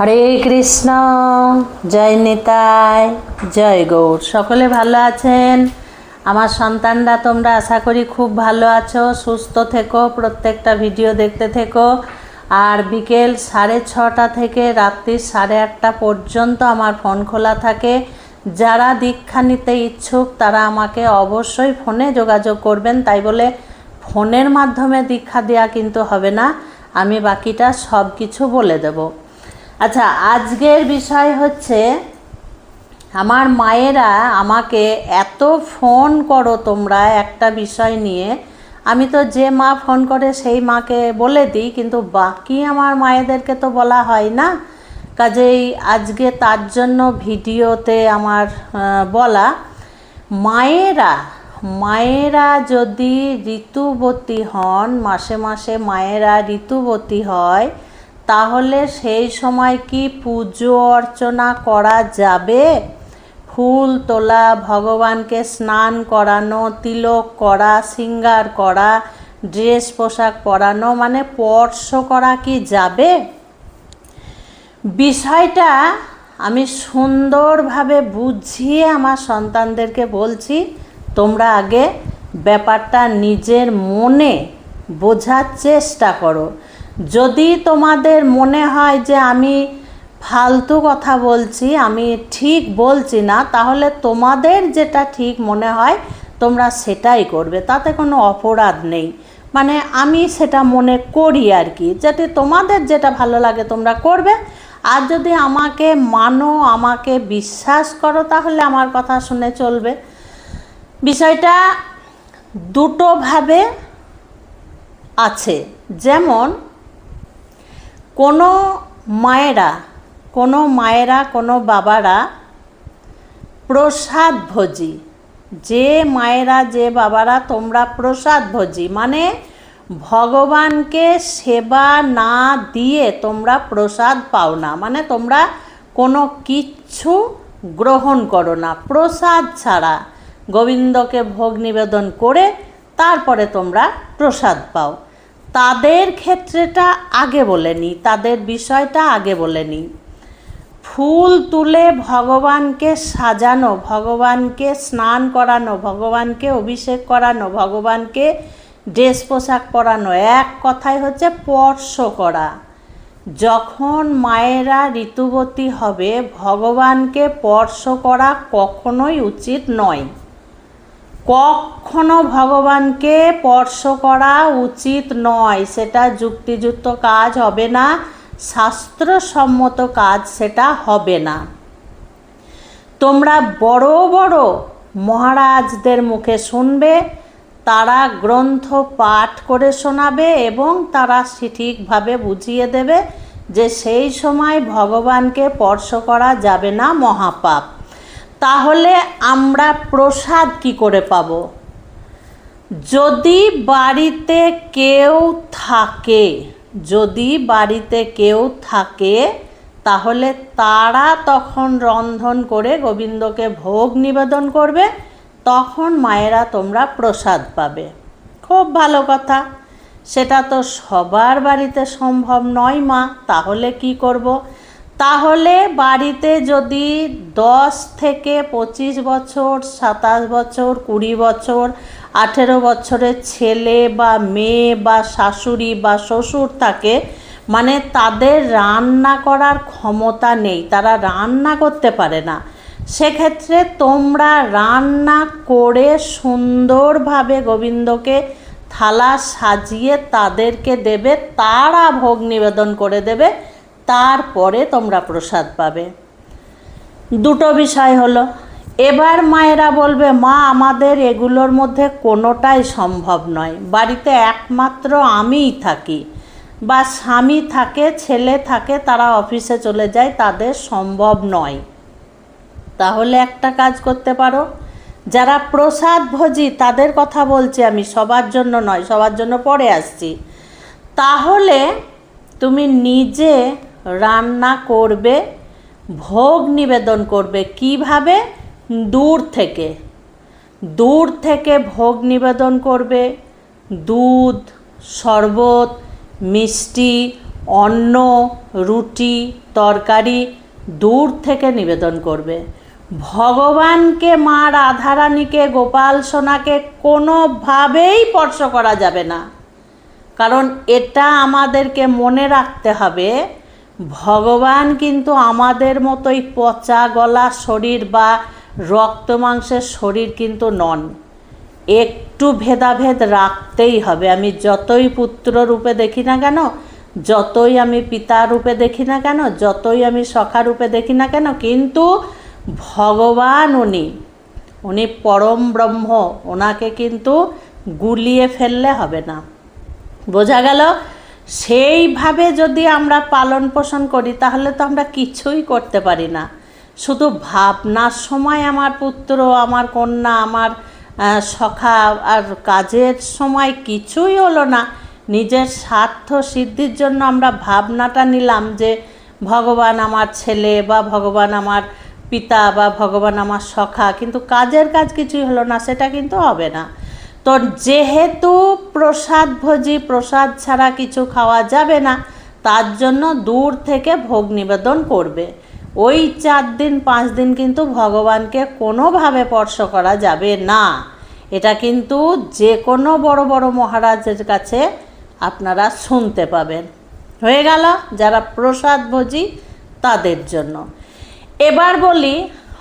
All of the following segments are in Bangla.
হরে কৃষ্ণ, জয় নিতাই, জয় গৌর। সকলে ভালো আছেন? আমার সন্তানরা তোমরা আশা করি খুব ভালো আছো, সুস্থ থেকো, প্রত্যেকটা ভিডিও দেখতে থেকো। আর বিকেল সাড়ে ছটা থেকে রাত্রি সাড়ে আটটা পর্যন্ত আমার ফোন খোলা থাকে। যারা দীক্ষা নিতে ইচ্ছুক, তারা আমাকে অবশ্যই ফোনে যোগাযোগ করবেন। তাই বলে ফোনের মাধ্যমে দীক্ষা দেওয়া কিন্তু হবে না। আমি বাকিটা সব কিছু বলে দেব। আচ্ছা আজকের বিষয় হচ্ছে, আমার মায়েরা আমাকে এত ফোন করো তোমরা একটা বিষয় নিয়ে। আমি তো যে মা ফোন করে সেই মাকে বলে দিই, কিন্তু বাকি আমার মায়েদেরকে তো বলা হয় না। কাজেই আজকে তার জন্য ভিডিওতে আমার বলা, মায়েরা মায়েরা যদি ঋতুবতী হন, মাসে মাসে মায়েরা ঋতুবতী হয় তাহলে সেই সময় কি পুজো অর্চনা করা যাবে? ফুল তোলা, ভগবানকে স্নান করানো, তিলক করা, সিঙ্গার করা, ড্রেস পোশাক পরানো মানে স্পর্শ করা কি যাবে? বিষয়টা আমি সুন্দরভাবে বুঝিয়ে আমার সন্তানদেরকে বলছি, তোমরা আগে ব্যাপারটা নিজের মনে বোঝার চেষ্টা করো। যদি তোমাদের মনে হয় যে আমি ফালতু কথা বলছি, আমি ঠিক বলছি না, তাহলে তোমাদের যেটা ঠিক মনে হয়, তোমরা সেটাই করবে। তাতে কোনো অপরাধ নেই। মানে আমি সেটা মনে করি আর কি। যাতে তোমাদের যেটা ভালো লাগে, তোমরা করবে। আর যদি আমাকে মানো, আমাকে বিশ্বাস করো, তাহলে আমার কথা শুনে চলবে। বিষয়টা দুটোভাবে আছে। যেমন কোনো মায়েরা কোনো মায়েরা, কোনো বাবারা প্রসাদ ভোজি। যে মায়েরা, যে বাবারা, তোমরা প্রসাদ ভোজি। মানে ভগবানকে সেবা না দিয়ে তোমরা প্রসাদ পাও না। মানে তোমরা কোনো কিচ্ছু গ্রহণ করো না। প্রসাদ ছাড়া গোবিন্দকে ভোগ নিবেদন করে তারপরে তোমরা প্রসাদ পাও। তাদের ক্ষেত্রেটা আগে বলে নিই তাদের বিষয়টা আগে বলে নিই ফুল তুলে ভগবানকে সাজানো, ভগবানকে স্নান করানো, ভগবানকে অভিষেক করানো, ভগবানকে ড্রেস পোশাক পরানো, এক কথায় হচ্ছে স্পর্শ করা। যখন মায়েরা ঋতুবতী হবে, ভগবানকে স্পর্শ করা কখনোই উচিত নয়। কখনো ভগবানকে স্পর্শ করা উচিত নয়। সেটা যুক্তিযুক্ত কাজ হবে না, শাস্ত্রসম্মত কাজ সেটা হবে না। তোমরা বড় বড় মহারাজদের মুখে শুনবে, তারা গ্রন্থ পাঠ করে শোনাবে এবং তারা ঠিকভাবে বুঝিয়ে দেবে যে সেই সময় ভগবানকে স্পর্শ করা যাবে না মহাপাপ। তাহলে আমরা প্রসাদ কি করে পাব? যদি বাড়িতে কেউ থাকে, যদি বাড়িতে কেউ থাকে, তাহলে তারা তখন রন্ধন করে গোবিন্দকে ভোগ নিবেদন করবে, তখন মায়েরা তোমরা প্রসাদ পাবে। খুব ভালো কথা। সেটা তো সবার বাড়িতে সম্ভব নয় মা, তাহলে কি করব? তাহলে বাড়িতে যদি দশ থেকে পঁচিশ বছর, সাতাশ বছর, কুড়ি বছর, আঠেরো বছরের ছেলে বা মেয়ে বা শাশুড়ি বা শ্বশুর থাকে মানে তাদের রান্না করার ক্ষমতা নেই, তারা রান্না করতে পারে না। সেক্ষেত্রে তোমরা রান্না করে সুন্দরভাবে গোবিন্দকে থালা সাজিয়ে তাদেরকে দেবে, তারা ভোগ নিবেদন করে দেবে তারপরে তোমরা প্রসাদ পাবে। দুটো বিষয় হলো, এবার মায়েরা বলবে, মা, আমাদের এগুলোর মধ্যে কোনোটাই সম্ভব নয়। বাড়িতে একমাত্র আমিই থাকি। বা স্বামী থাকে, ছেলে থাকে, তারা অফিসে চলে যায়, তাদের সম্ভব নয়। তাহলে একটা কাজ করতে পারো, যারা প্রসাদ ভোজি, তাদের কথা বলছি আমি, সবার জন্য নয়, সবার জন্য পরে আসছি। তাহলে তুমি নিজে রান্না করবে, ভোগ নিবেদন করবে কীভাবে? দূর থেকে। দূর থেকে ভোগ নিবেদন করবে। দুধ, শরবত, মিষ্টি, অন্ন, রুটি, তরকারি দূর থেকে নিবেদন করবে। ভগবানকে, মা রাধারানীকে, গোপাল সোনাকে কোনোভাবেই স্পর্শ করা যাবে না। কারণ এটা আমাদেরকে মনে রাখতে হবে ভগবান কিন্তু আমাদের মতোই পচা গলা শরীর বা রক্ত মাংসের শরীর কিন্তু নন। একটু ভেদাভেদ রাখতেই হবে। আমি যতই পুত্র রূপে দেখি না কেন, যতই আমি পিতা রূপে দেখি না কেন, যতই আমি সখা রূপে দেখি না কেন, কিন্তু ভগবান উনি উনি পরম ব্রহ্ম ওনাকে কিন্তু গুলিয়ে ফেললে হবে না। বোঝা গেল? সেইভাবে যদি আমরা পালন পোষণ করি, তাহলে তো আমরা কিছুই করতে পারি না। শুধু ভাবনার সময় আমার পুত্র, আমার কন্যা, আমার সখা আর কাজের সময় কিছুই হলো না। নিজের স্বার্থ সিদ্ধির জন্য আমরা ভাবনাটা নিলাম যে, ভগবান আমার ছেলে বা ভগবান আমার পিতা বা ভগবান আমার সখা, কিন্তু কাজের কাজ কিছুই হলো না, সেটা কিন্তু হবে না। তো যেহেতু প্রসাদ ভোজি, প্রসাদ ছাড়া কিছু খাওয়া যাবে না, তার জন্য দূর থেকে ভোগ নিবেদন করবে। ওই চার দিন, পাঁচ দিন কিন্তু ভগবানকে কোনোভাবে স্পর্শ করা যাবে না। এটা কিন্তু যে কোনো বড় বড় মহারাজের কাছে আপনারা শুনতে পাবেন। হয়ে গেল যারা প্রসাদ ভোজি, তাদের জন্য। এবার বলি,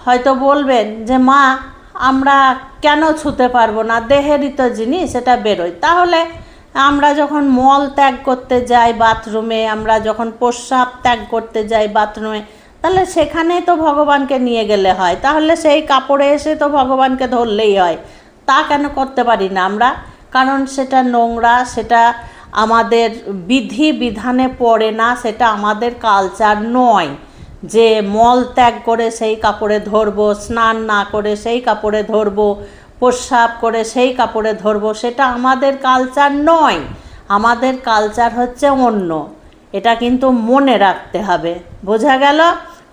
হয়তো বলবেন যে, মা আমরা কেন ছুতে পারব না? দেহেরই তো জিনিস, এটা বেরোয়। তাহলে আমরা যখন মল ত্যাগ করতে যাই বাথরুমে, আমরা যখন প্রস্রাব ত্যাগ করতে যাই বাথরুমে, তাহলে সেখানেই তো ভগবানকে নিয়ে গেলে হয়। তাহলে সেই কাপড়ে এসে তো ভগবানকে ধরলেই হয়। তা কেন করতে পারি না আমরা? কারণ সেটা নোংরা, সেটা আমাদের বিধি বিধানে পড়ে না, সেটা আমাদের কালচার নয়। যে মল ত্যাগ করে সেই কাপড়ে ধরবো, স্নান না করে সেই কাপড়ে ধরবো, প্রস্রাব করে সেই কাপড়ে ধরবো, সেটা আমাদের কালচার নয়। আমাদের কালচার হচ্ছে অন্য। এটা কিন্তু মনে রাখতে হবে। বোঝা গেল?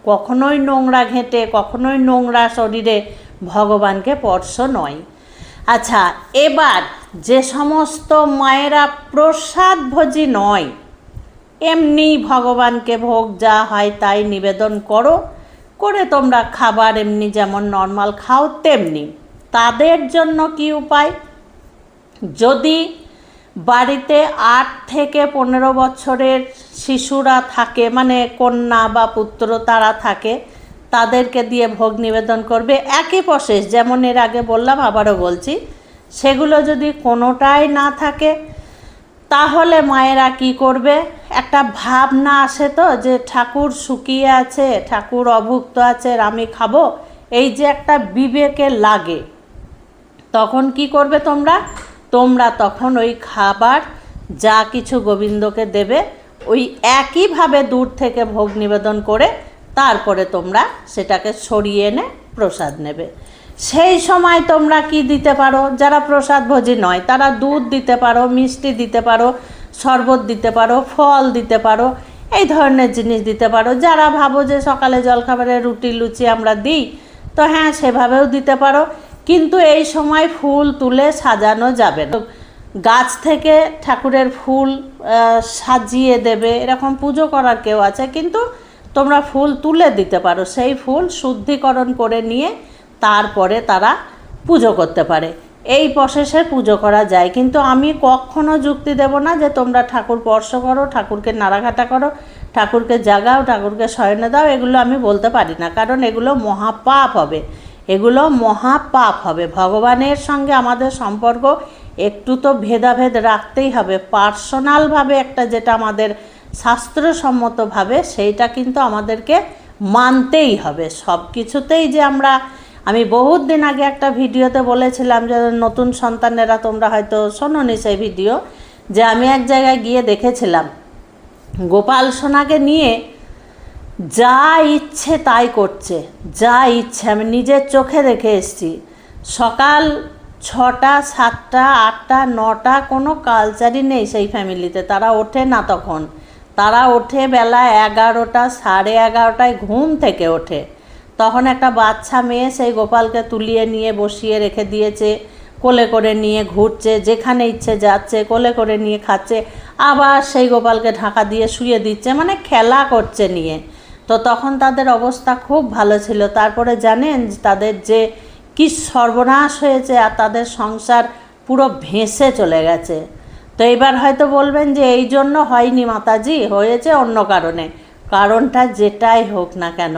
কখনোই নোংরা ঘেঁটে, কখনোই নোংরা শরীরে ভগবানকে স্পর্শ নয়। আচ্ছা এবার যে সমস্ত মায়েরা প্রসাদ ভোজি নয় এমনি ভগবানকে ভোগ যা হয় তাই নিবেদন করো। করে তোমরা খাবার এমনি যেমন নর্মাল খাও, তেমনি। তাদের জন্য কি উপায়? যদি বাড়িতে আট থেকে পনেরো বছরের শিশুরা থাকে মানে কন্যা বা পুত্র তারা থাকে, তাদেরকে দিয়ে ভোগ নিবেদন করবে একই প্রসেস যেমন এর আগে বললাম, আবারও বলছি। সেগুলো যদি কোনোটাই না থাকে তাহলে মায়েরা কি করবে? একটা ভাবনা আসে তো যে ঠাকুর শুকিয়ে আছে, ঠাকুর অভুক্ত আছে, আমি খাব। এই যে একটা বিবেকে লাগে। তখন কি করবে তোমরা? তোমরা তখন ওই খাবার, যা কিছু গোবিন্দকে দেবে, ওই একইভাবে দূর থেকে ভোগ নিবেদন করে, তারপরে তোমরা সেটাকে সরিয়ে এনে প্রসাদ নেবে। সেই সময় তোমরা কি দিতে পারো? যারা প্রসাদ ভোজি নয়, তারা দুধ দিতে পারো, মিষ্টি দিতে পারো, শরবত দিতে পারো, ফল দিতে পারো, এই ধরনের জিনিস দিতে পারো। যারা ভাবো যে সকালে জলখাবারে রুটি, লুচি আমরা দিই, তো হ্যাঁ সেভাবেও দিতে পারো। কিন্তু এই সময় ফুল তুলে সাজানো যাবে না। গাছ থেকে ঠাকুরের ফুল সাজিয়ে দেবে, এরকম পুজো করার কেউ আছে, কিন্তু তোমরা ফুল তুলে দিতে পারো। সেই ফুল শুদ্ধিকরণ করে নিয়ে তারপরে তারা পুজো করতে পারে। এই প্রসেসে পুজো করা যায়। কিন্তু আমি কখনো যুক্তি দেব না যে তোমরা ঠাকুর স্পর্শ করো, ঠাকুরকে নাড়াঘাটা করো, ঠাকুরকে জাগাও, ঠাকুরকে শয়নে দাও, এগুলো আমি বলতে পারি না। কারণ এগুলো মহাপাপ হবে। এগুলো মহাপাপ হবে। ভগবানের সঙ্গে আমাদের সম্পর্ক একটু তো ভেদাভেদ রাখতেই হবে। পার্সোনালভাবে একটা যেটা আমাদের শাস্ত্রসম্মতভাবে, সেইটা কিন্তু আমাদেরকে মানতেই হবে। সব কিছুতেই যে আমরা আমি বহুত দিন আগে একটা ভিডিওতে বলেছিলাম যে নতুন সন্তানেরা তোমরা হয়তো শোনোনি সেই ভিডিও, যে আমি এক জায়গায় গিয়ে দেখেছিলাম। গোপাল সোনাকে নিয়ে যা ইচ্ছে তাই করছে, যা ইচ্ছে। আমি নিজের চোখে দেখে এসছি। সকাল ছটা, সাতটা, আটটা, নটা, কোনো কালচারই নেই সেই ফ্যামিলিতে। তারা ওঠে না তখন। তারা ওঠে বেলা এগারোটা, সাড়ে এগারোটায় ঘুম থেকে ওঠে। তখন একটা বাচ্চা মেয়ে সেই গোপালকে তুলিয়ে নিয়ে বসিয়ে রেখে দিয়েছে, কোলে করে নিয়ে ঘুরছে, যেখানে ইচ্ছে যাচ্ছে কোলে করে নিয়ে খাচ্ছে, আবার সেই গোপালকে ঢাকা দিয়ে শুয়ে দিচ্ছে মানে খেলা করছে নিয়ে। তো তখন তাদের অবস্থা খুব ভালো ছিল। তারপরে জানেন তাদের যে কি সর্বনাশ হয়েছে আর তাদের সংসার পুরো ভেসে চলে গেছে। তো এবার হয়তো বলবেন যে এই জন্য হয়নি মাতাজি, হয়েছে অন্য কারণে। কারণটা যেটাই হোক না কেন।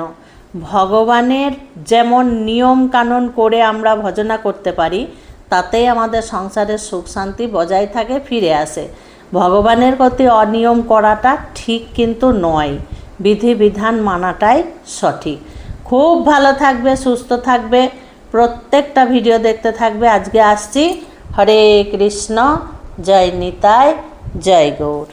ভগবানের যেমন নিয়ম কানুন করে আমরা ভজনা করতে পারি, তাতেই আমাদের সংসারের সুখ শান্তি বজায় থাকে, ফিরে আসে। ভগবানের প্রতি অনিয়ম করাটা ঠিক কিন্তু নয়। বিধিবিধান মানাটাই সঠিক। খুব ভালো থাকবে, সুস্থ থাকবে, প্রত্যেকটা ভিডিও দেখতে থাকবে। আজকে আসছি। হরে কৃষ্ণ, জয় নিতাই, জয় গৌর।